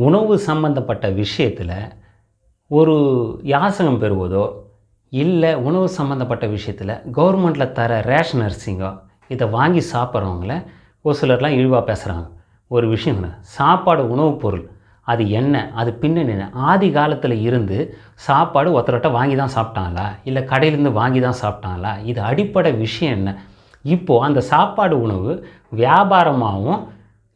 உணவு சம்பந்தப்பட்ட விஷயத்தில் ஒரு யாசகம் பெறுவதோ இல்லை உணவு சம்மந்தப்பட்ட விஷயத்தில் கவர்மெண்ட்டில் தர ரேஷன் அரிசிங்கோ இதை வாங்கி சாப்பிட்றவங்கள ஒரு சிலர்லாம் இழிவாக பேசுகிறாங்க ஒரு விஷயம் சாப்பாடு உணவுப் பொருள் அது என்ன அது பின்னணி என்ன? ஆதி காலத்தில் இருந்து சாப்பாடு ஒருத்தர்கிட்ட வாங்கி தான் சாப்பிட்டாங்களா? இல்லை கடையிலேருந்து வாங்கி தான் சாப்பிட்டாங்களா? இது அடிப்படை விஷயம் என்ன? இப்போது அந்த சாப்பாடு உணவு வியாபாரமாகவும்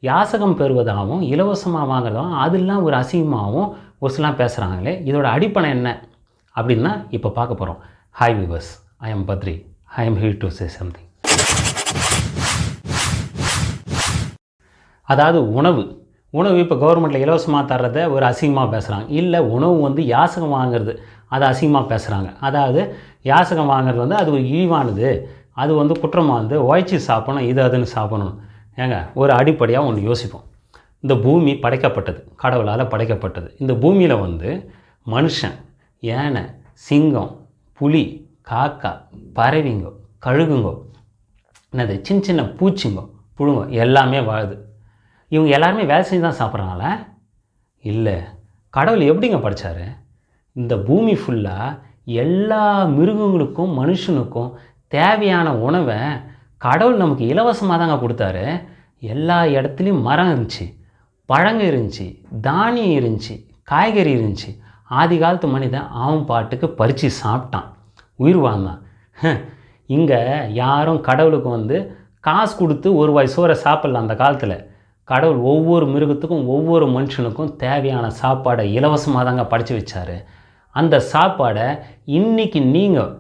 யாசகம் பெறுவதாகவும் இலவசமாக வாங்குறதாகவும் அதெல்லாம் ஒரு அசிங்கமாகவும் ஒரு சிலாம் பேசுகிறாங்களே இதோட அடிப்படை என்ன? அப்படின்னா இப்போ பார்க்க போகிறோம் hi viewers I am Badri I am heat to say something அதாவது உணவு. உணவு இப்போ கவர்மெண்ட்டில் இலவசமாக தர்றதை ஒரு அசிங்கமாக பேசுகிறாங்க இல்லை உணவு வந்து யாசகம் வாங்குறது அதை அசிங்கமாக பேசுகிறாங்க அதாவது யாசகம் வாங்குறது வந்து அது ஒரு இழிவானது அது வந்து குற்றமாக வந்து உழைச்சி சாப்பிடணும் இது அதுன்னு சாப்பிடணும். ஏங்க ஒரு அடிப்படையாக ஒன்று யோசிப்போம். இந்த பூமி படைக்கப்பட்டது கடவுளால் படைக்கப்பட்டது. இந்த பூமியில் வந்து மனுஷன் யானை சிங்கம் புலி காக்கா பறவைங்கோ கழுகுங்கோ என்னது சின்ன சின்ன பூச்சிங்கோ புழுங்கோ எல்லாமே வாழுது. இவங்க எல்லாருமே வேலை செஞ்சு தான் சாப்பிட்றாங்களா இல்லை கடவுள் எப்படிங்க படித்தார் இந்த பூமி ஃபுல்லாக எல்லா மிருகங்களுக்கும் மனுஷனுக்கும் தேவையான உணவை கடவுள் நமக்கு இலவசமாக தாங்க கொடுத்தாரு. எல்லா இடத்துலையும் மரம் இருந்துச்சு. பழங்க இருந்துச்சு. தானியம் இருந்துச்சு. காய்கறி இருந்துச்சு. ஆதி காலத்து மனிதன் அவன் பாட்டுக்கு பறித்து சாப்பிட்டான். உயிர் வாழ்ந்தான். இங்கே யாரும் கடவுளுக்கு வந்து காசு கொடுத்து ஒரு வாய் சோறை சாப்பிடல அந்த காலத்தில். கடவுள் ஒவ்வொரு மிருகத்துக்கும் ஒவ்வொரு மனுஷனுக்கும் தேவையான சாப்பாடை இலவசமாக தாங்க படித்து வச்சாரு. அந்த சாப்பாடை இன்னைக்கு நீங்கள்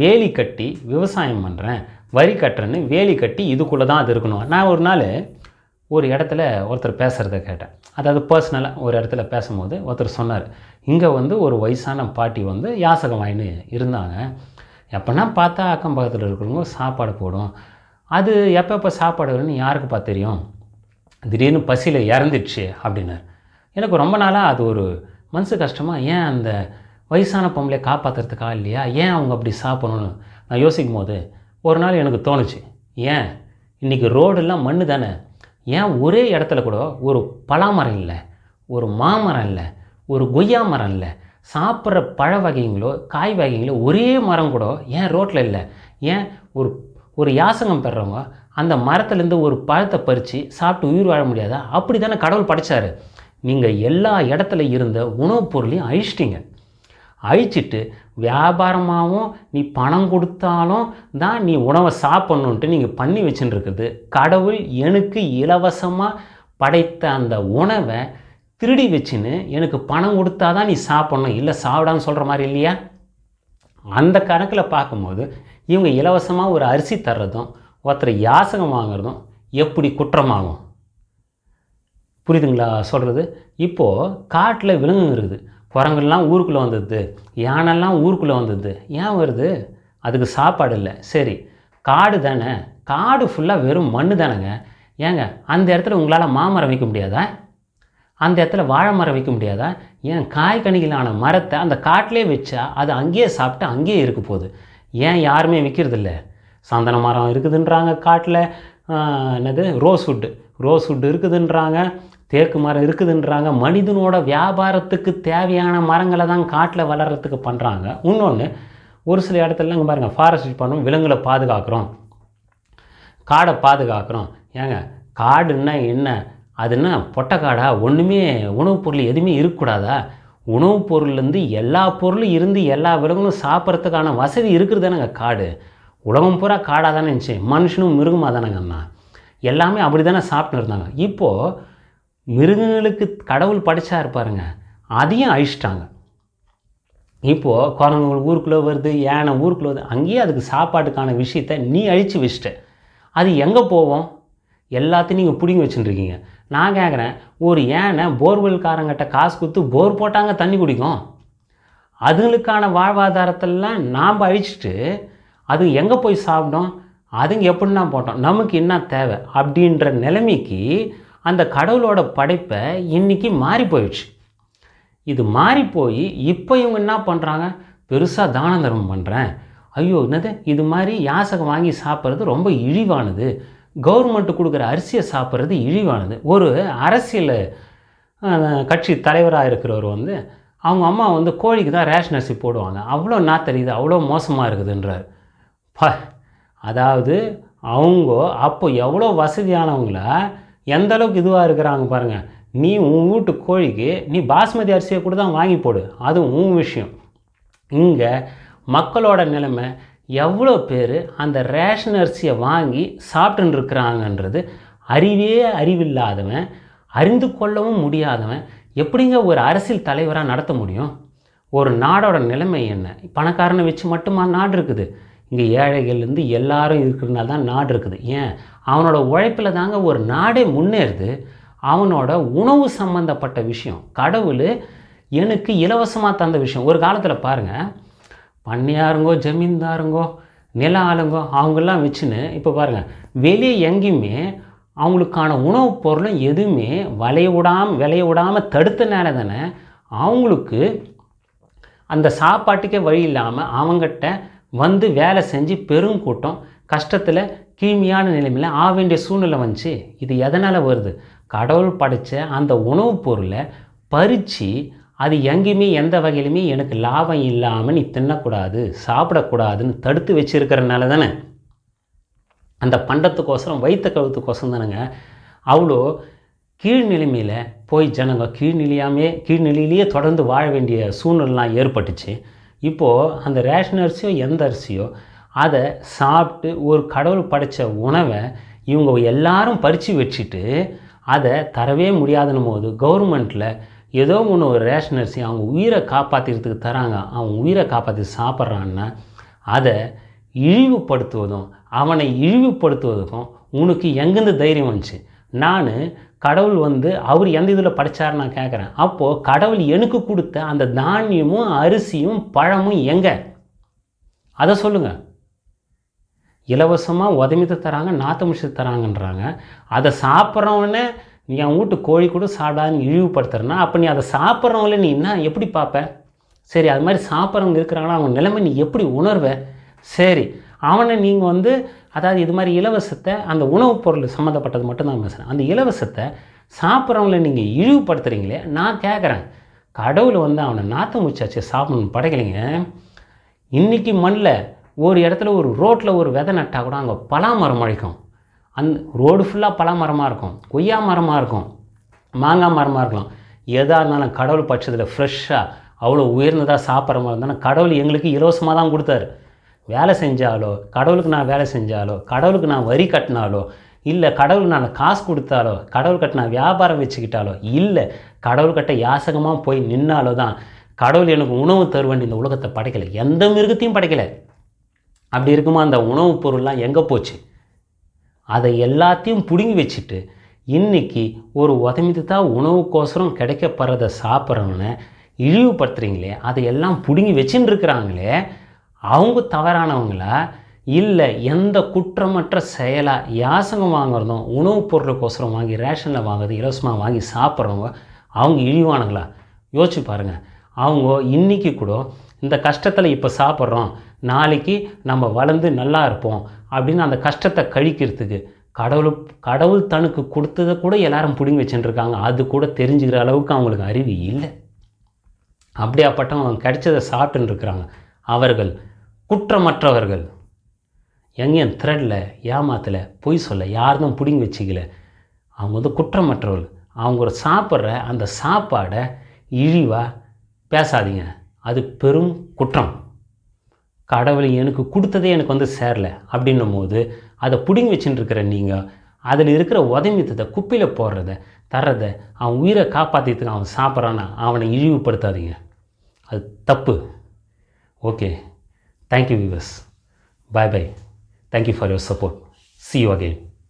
வேலி கட்டி விவசாயம் பண்ணுறேன் வரி கட்டுறேன்னு வேலி கட்டி இதுக்குள்ளே தான் அது இருக்கணும். நான் ஒரு நாள் ஒரு இடத்துல ஒருத்தர் பேசுகிறத கேட்டேன். அதாவது பர்சனலாக ஒரு இடத்துல பேசும்போது ஒருத்தர் சொன்னார் இங்கே வந்து ஒரு வயசான பாட்டி வந்து யாசகம் வாயின்னு இருந்தாங்க. எப்போனா பார்த்தா அக்கம் பக்கத்தில் இருக்கிறவங்க சாப்பாடு போடும். அது எப்போ எப்போ சாப்பாடு வரும்னு யாருக்குப்பா தெரியும்? திடீர்னு பசியில் இறந்துடுச்சு அப்படின்னார். எனக்கு ரொம்ப நாளாக அது ஒரு மனசு கஷ்டமாக ஏன் அந்த வயசான பொம்பளை காப்பாற்றுறதுக்கா இல்லையா? ஏன் அவங்க அப்படி சாப்பிடணும்னு? நான் யோசிக்கும் போது ஒரு நாள் எனக்கு தோணுச்சு ஏன்? இன்றைக்கி ரோடெல்லாம் மண்ணு தானே? ஏன் ஒரே இடத்துல கூட ஒரு பலாமரம் இல்லை ஒரு மாமரம் இல்லை ஒரு கொய்யா மரம் இல்லை? சாப்பிட்ற பழ வகைங்களோ காய் வகைங்களோ ஒரே மரம் கூட ஏன் ரோட்டில் இல்லை? ஏன் ஒரு ஒரு யாசகம் பெறவங்க அந்த மரத்துலேருந்து ஒரு பழத்தை பறித்து சாப்பிட்டு உயிர் வாழ முடியாதா? அப்படி தானே கடவுள் படைச்சார். நீங்கள் எல்லா இடத்துல இருந்த உணவுப் பொருளையும் அழிச்சிட்டிங்க. அழிச்சிட்டு வியாபாரமாகவும் நீ பணம் கொடுத்தாலும் தான் நீ உணவை சாப்பிட்ணுன்ட்டு நீங்கள் பண்ணி வச்சுன்னு இருக்குது கடவுள் எனக்கு இலவசமாக படைத்த அந்த உணவை திருடி வச்சுன்னு எனக்கு பணம் கொடுத்தா தான் நீ சாப்பிட்ணும். இல்லை சாப்பிடான்னு சொல்கிற மாதிரி இல்லையா? அந்த கணக்கில் பார்க்கும்போது இவங்க இலவசமாக ஒரு அரிசி தர்றதும் ஒருத்தர் யாசகம் வாங்குறதும் எப்படி குற்றமாகும்? புரியுதுங்களா சொல்கிறது இப்போது காட்டில் விலங்குங்க இருக்குது குரங்குலாம் ஊருக்குள்ளே வந்தது. யானைலாம் ஊருக்குள்ளே வந்தது. ஏன் வருது? அதுக்கு சாப்பாடு இல்லை. சரி காடு தானே. காடு ஃபுல்லாக வெறும் மண்ணு தானேங்க. ஏங்க அந்த இடத்துல உங்களால் மாமரம் வைக்க முடியாதா? அந்த இடத்துல வாழை மரம் வைக்க முடியாதா? ஏன் காய்கனிகளான மரத்தை அந்த காட்டிலே வச்சா அது அங்கேயே சாப்பிட்டு அங்கேயே இருக்க போகுது. ஏன் யாருமே விற்கிறதில்ல சந்தன மரம் இருக்குதுன்றாங்க காட்டில். என்னது? ரோஸ்வுட்டு ரோஸ்வுட் இருக்குதுன்றாங்க. தேக்கு மரம் இருக்குதுன்றாங்க. மனிதனோட வியாபாரத்துக்கு தேவையான மரங்களை தான் காட்டில் வளர்கிறதுக்கு பண்ணுறாங்க இன்னொன்று ஒரு சில இடத்துலலாம் இங்கே பாருங்கள் ஃபாரஸ்ட் டிபார்ட்மெண்ட் விலங்குகளை பாதுகாக்கிறோம். காடை பாதுகாக்கிறோம். ஏங்க காடுன்னா என்ன? அதுன்னா பொட்டக்காடா ஒன்றுமே உணவுப் பொருள் எதுவுமே இருக்கக்கூடாதா? உணவுப் பொருள்லேருந்து எல்லா பொருளும் இருந்து எல்லா விலங்குகளும் சாப்பிட்றதுக்கான வசதி இருக்குது தானேங்க காடு. உலகம் பூரா காடாக தானே இருந்துச்சு. மனுஷனும் மிருகமாக தானேங்க எல்லாமே அப்படி தானே சாப்பிட்டு இருந்தாங்க. இப்போது மிருகங்களுக்கு கடவுள் படைச்சா இருப்பாருங்க. அதையும் அழிச்சிட்டாங்க. இப்போது குரங்கு ஊருக்குள்ளே வருது யானை ஊருக்குள்ளே வருது. அங்கேயே அதுக்கு சாப்பாட்டுக்கான விஷயத்த நீ அழித்து வச்சுட்ட. அது எங்கே போவோம்? எல்லாத்தையும் நீங்கள் பிடிங்கி வச்சுட்டுருக்கீங்க. நான் கேட்குறேன் ஒரு யானை போர்வெல்காரங்கிட்ட காசு கொடுத்து போர் போட்டாங்க தண்ணி குடிக்கும். அதுங்களுக்கான வாழ்வாதாரத்தெல்லாம் நாம் அழிச்சிட்டு அது எங்கே போய் சாப்பிட்டோம் அதுங்க எப்படின்னா போட்டோம். நமக்கு என்ன தேவை? அப்படின்ற நிலைமைக்கு அந்த கடவுளோட படைப்பை இன்றைக்கி மாறி போயிடுச்சு. இது மாறி போய் இப்போ இவங்க என்ன பண்ணுறாங்க பெருசாக தான தர்மம் பண்ணுறேன் ஐயோ என்னது? இது மாதிரி யாசகம் வாங்கி சாப்பிட்றது ரொம்ப இழிவானது. கவர்மெண்ட்டு கொடுக்குற அரிசியை சாப்பிட்றது இழிவானது. ஒரு அரசியல் கட்சி தலைவராக இருக்கிறவர் வந்து அவங்க அம்மா வந்து கோழிக்கு தான் ரேஷன் அரிசி போடுவாங்க. அவ்வளோ நான் தெரியுது? அவ்வளோ மோசமாக இருக்குதுன்றார். ப அதாவது அவங்க அப்போ எவ்வளோ வசதியானவங்கள எந்த அளவுக்கு இதுவாக இருக்கிறாங்க பாருங்கள் நீ உன் வீட்டு கோழிக்கு நீ பாஸ்மதி அரிசியை கூட தான் வாங்கி போடு. அது உன் விஷயம். இங்கே மக்களோட நிலைமை எவ்வளோ பேர் அந்த ரேஷன் அரிசியை வாங்கி சாப்பிட்டுன்னு இருக்கிறாங்கன்றது அறிவே அறிவில்லாதவன் அறிந்து கொள்ளவும் முடியாதவன் எப்படிங்க ஒரு அரசியல் தலைவராக நடத்த முடியும்? ஒரு நாடோட நிலைமை என்ன? பணக்காரனை வச்சு மட்டுமா நாடு இருக்குது? இங்கே ஏழைகள்லேருந்து எல்லாரும் இருக்கிறதுனால தான் நாடு இருக்குது. ஏன்? அவனோட உழைப்பில் தாங்க ஒரு நாடே முன்னேறுது. அவனோட உணவு சம்மந்தப்பட்ட விஷயம் கடவுள் எனக்கு இலவசமாக தந்த விஷயம். ஒரு காலத்தில் பாருங்கள் பண்ணையாருங்கோ ஜமீன்தாருங்கோ நில ஆளுங்கோ அவங்கெல்லாம் வச்சுன்னு இப்போ பாருங்கள் வெளியே எங்கேயுமே அவங்களுக்கான உணவுப் பொருளும் எதுவுமே விளைய விடாமல் விளைய விடாமல் தடுத்தனால தானே அவங்களுக்கு அந்த சாப்பாட்டுக்கே வழி இல்லாமல் அவங்ககிட்ட வந்து வேலை செஞ்சு பெருங்கூட்டம் கஷ்டத்தில் கீழ்மையான நிலைமையில் ஆக வேண்டிய சூழ்நிலை வந்துச்சு. இது எதனால் வருது? கடவுள் படைச்ச அந்த உணவுப் பொருளை பறித்து அது எங்கேயுமே எந்த வகையிலுமே எனக்கு லாபம் இல்லாமல் நீ தின்னக்கூடாது சாப்பிடக்கூடாதுன்னு தடுத்து வச்சிருக்கிறனால தானே. அந்த பண்டத்துக்கோசரம் வைத்த கழுத்துக்கோசரம் தானேங்க. அவ்வளோ கீழ்நிலைமையில் போய் ஜனங்க கீழ்நிலையாமே கீழ்நிலையிலேயே தொடர்ந்து வாழ வேண்டிய சூழ்நிலைலாம் ஏற்பட்டுச்சு. இப்போது அந்த ரேஷன் அரிசியோ எந்த அரிசியோ அதை சாப்பிட்டு ஒரு கடவுள் படைத்த உணவை இவங்க எல்லாரும் பறித்து வச்சுட்டு அதை தரவே முடியாதுன்னும் போது கவர்மெண்ட்டில் ஏதோ ஒன்று ஒரு ரேஷன் அரிசி அவங்க உயிரை காப்பாற்றிக்கிறதுக்கு தராங்க அவன் உயிரை காப்பாற்றி சாப்பிட்றான்னா அதை இழிவுபடுத்துவதும் அவனை இழிவுபடுத்துவதுக்கும் உனக்கு எங்கேருந்து தைரியம் வந்துச்சு? நான் கடவுள் வந்து அவர் எந்த இதில் படித்தார் நான் கேட்குறேன் அப்போது கடவுள் எனக்கு கொடுத்த அந்த தானியமும் அரிசியும் பழமும் எங்கே? அதை சொல்லுங்கள் இலவசமாக உதமித்து தராங்க நாற்று முடிச்சு தராங்கன்றாங்க. அதை சாப்பிட்றவனே நீ என் வீட்டு கோழி கூட சாப்பிடாதுன்னு இழிவுபடுத்துறனா அப்போ நீ அதை சாப்பிட்றவங்கள நீ என்ன எப்படி பார்ப்ப சரி அது மாதிரி சாப்பிட்றவங்க இருக்கிறாங்களா? அவங்க நிலைமை நீ எப்படி உணர்வ? சரி அவனை நீங்கள் வந்து அதாவது இது மாதிரி இலவசத்தை அந்த உணவுப் பொருள் சம்மந்தப்பட்டது மட்டும்தான் பேசுகிறேன் அந்த இலவசத்தை சாப்பிட்றவங்கள நீங்கள் இழிவுபடுத்துகிறீங்களே நான் கேட்குறேன் கடவுள் வந்து அவனை நாற்று முச்சாச்சு சாப்பிடணும் படைக்கலைங்க. இன்றைக்கி மண்ணில் ஒரு இடத்துல ஒரு ரோட்டில் ஒரு விதை நட்டால் கூட அங்கே பலா மரம் முளைக்கும் அந்த ரோடு ஃபுல்லாக பலா மரமாக இருக்கும். கொய்யா மரமாக இருக்கும். மாங்காய் மரமாக இருக்கலாம். எதாக இருந்தாலும் கடவுள் பட்சத்தில் ஃப்ரெஷ்ஷாக அவ்வளோ உயர்ந்ததாக சாப்பிட்ற மாதிரி இருந்தாலும் கடவுள் எங்களுக்கு இலவசமாக தான் கொடுத்தாரு. வேலை செஞ்சாலோ கடவுளுக்கு நான் வேலை செஞ்சாலோ கடவுளுக்கு நான் வரி கட்டினாலோ இல்லை கடவுளுக்கு நான் காசு கொடுத்தாலோ கடவுள் நான் வியாபாரம் வச்சுக்கிட்டாலோ இல்லை கடவுள்கிட்ட யாசகமாக போய் நின்னாலோ தான் கடவுள் எனக்கு உணவு தருவன் இந்த உலகத்தை படைக்கலை. எந்த மிருகத்தையும் படைக்கலை. அப்படி இருக்குமா? அந்த உணவுப் பொருள்லாம் எங்கே போச்சு? அதை எல்லாத்தையும் பிடுங்கி வச்சுட்டு இன்னைக்கு ஒரு உதமித்து தான் உணவுக்கோசரம் கிடைக்கப்படுறத சாப்பிட்றவனை இழிவுபடுத்துகிறீங்களே அதை எல்லாம் பிடுங்கி வச்சுன்னு இருக்கிறாங்களே அவங்க தவறானவங்களா? இல்லை எந்த குற்றமற்ற செயலாக யாசகம் வாங்குறதும் உணவுப் பொருளுக்கோசரம் வாங்கி ரேஷனில் வாங்குறது இலவசமாக வாங்கி சாப்பிட்றவங்க அவங்க இழிவானுங்களா யோசிச்சு பாருங்கள் அவங்க இன்றைக்கி கூட இந்த கஷ்டத்தில் இப்போ சாப்பிட்றோம் நாளைக்கு நம்ம வளர்ந்து நல்லா இருப்போம் அப்படின்னு அந்த கஷ்டத்தை கழிக்கிறதுக்கு கடவுள் கடவுள் தனக்கு கொடுத்ததை கூட எல்லாரும் பிடுங்கி வச்சுட்டுருக்காங்க அது கூட தெரிஞ்சுக்கிற அளவுக்கு அவங்களுக்கு அறிவு இல்லை. அப்படியாப்பட்டவங்க கிடைச்சதை சாப்பிட்டுன்னு இருக்கிறாங்க. அவர்கள் குற்றமற்றவர்கள். எங்கேயும் த்ரெட்டில் ஏமாத்தலை பொய் சொல்ல யாரும் பிடுங்கி வச்சுக்கல. அவங்க வந்து குற்றமற்றவர்கள். அவங்க சாப்பிட்ற அந்த சாப்பாடை இழிவாக பேசாதீங்க. அது பெரும் குற்றம். கடவுள் எனக்கு கொடுத்ததே எனக்கு வந்து சேரல அப்படின்னும் போது அதை பிடுங்கி வச்சுட்டு இருக்கிற நீங்கள் அதில் இருக்கிற உதமித்தத்தை குப்பையில் போடுறத தர்றதை அவன் உயிரை காப்பாற்றிட்டு அவன் சாப்பிட்றான்னா அவனை இழிவுபடுத்தாதீங்க. அது தப்பு. Okay. Thank you, viewers. Bye bye. Thank you for your support. See you again.